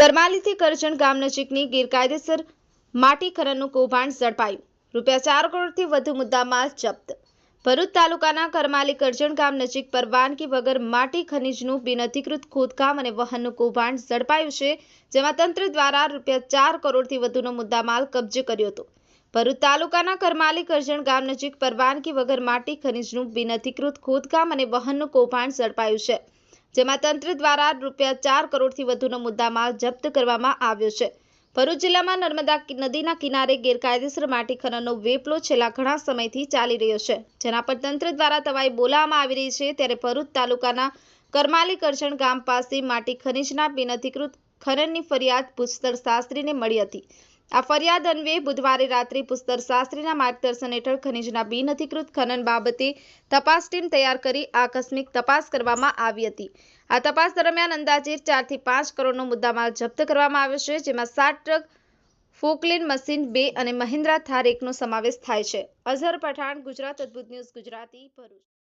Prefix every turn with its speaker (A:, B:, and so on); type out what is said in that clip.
A: કરમાલીથી કરજણ ગામ નજીકની ગેરકાયદેસર માટી ખનનનું કૌભાંડ ઝડપાયું. રૂપિયા ચાર કરોડથી વધુ મુદ્દામાલ જપ્ત. ભરૂચ તાલુકાના કરમાલી કરજણ ગામ નજીક પરવાનગી વગર માટી ખનીજનું બિનઅધિકૃત ખોદકામ અને વહનનું કૌભાંડ ઝડપાયું છે, જેમાં તંત્ર દ્વારા રૂપિયા ચાર કરોડથી વધુનો મુદ્દામાલ કબજે કર્યો હતો. ભરૂચ તાલુકાના કરમાલી કરજણ ગામ નજીક પરવાનગી વગર માટી ખનીજનું બિનઅધિકૃત ખોદકામ અને વહનનું કૌભાંડ ઝડપાયું છે. જેમાં તંત્ર દ્વારા રૂપિયા ચાર કરોડથી વધુનો મુદ્દામાલ જપ્ત કરવામાં આવ્યો છે. ભરૂચ જિલ્લામાં નર્મદા નદીના કિનારે ગેરકાયદેસર માટી ખનનનો વેપલો છેલ્લા ઘણા સમયથી ચાલી રહ્યો છે. જેના પર તંત્ર દ્વારા તવાઈ બોલાવવામાં આવી રહી છે ત્યારે ભરૂચ તાલુકાના કરમાલી કરજણ ગામ પાસે માટી ખનીજના બિનઅધિકૃત ખનનની ફરિયાદ ભૂસ્તર શાસ્ત્રીને મળી હતી. આ ફરિયાદ અન્વયે બુધવારે રાત્રે પુસ્તર શાસ્ત્રીના માર્ગદર્શન હેઠળ ખનીજના બિનઅધિકૃત ખનન બાબતે તપાસ ટીમ તૈયાર કરી આકસ્મિક તપાસ કરવામાં આવી હતી. આ તપાસ દરમિયાન અંદાજે ચારથી પાંચ કરોડનો મુદ્દામાલ જપ્ત કરવામાં આવ્યો છે, જેમાં સાત ટ્રક, ફોકલેન મશીન બે અને મહિન્દ્રા થાર એકનો સમાવેશ થાય છે. અઝહર પઠાણ, ગુજરાત અદ્ભુત ન્યૂઝ, ગુજરાતી ભરૂચ.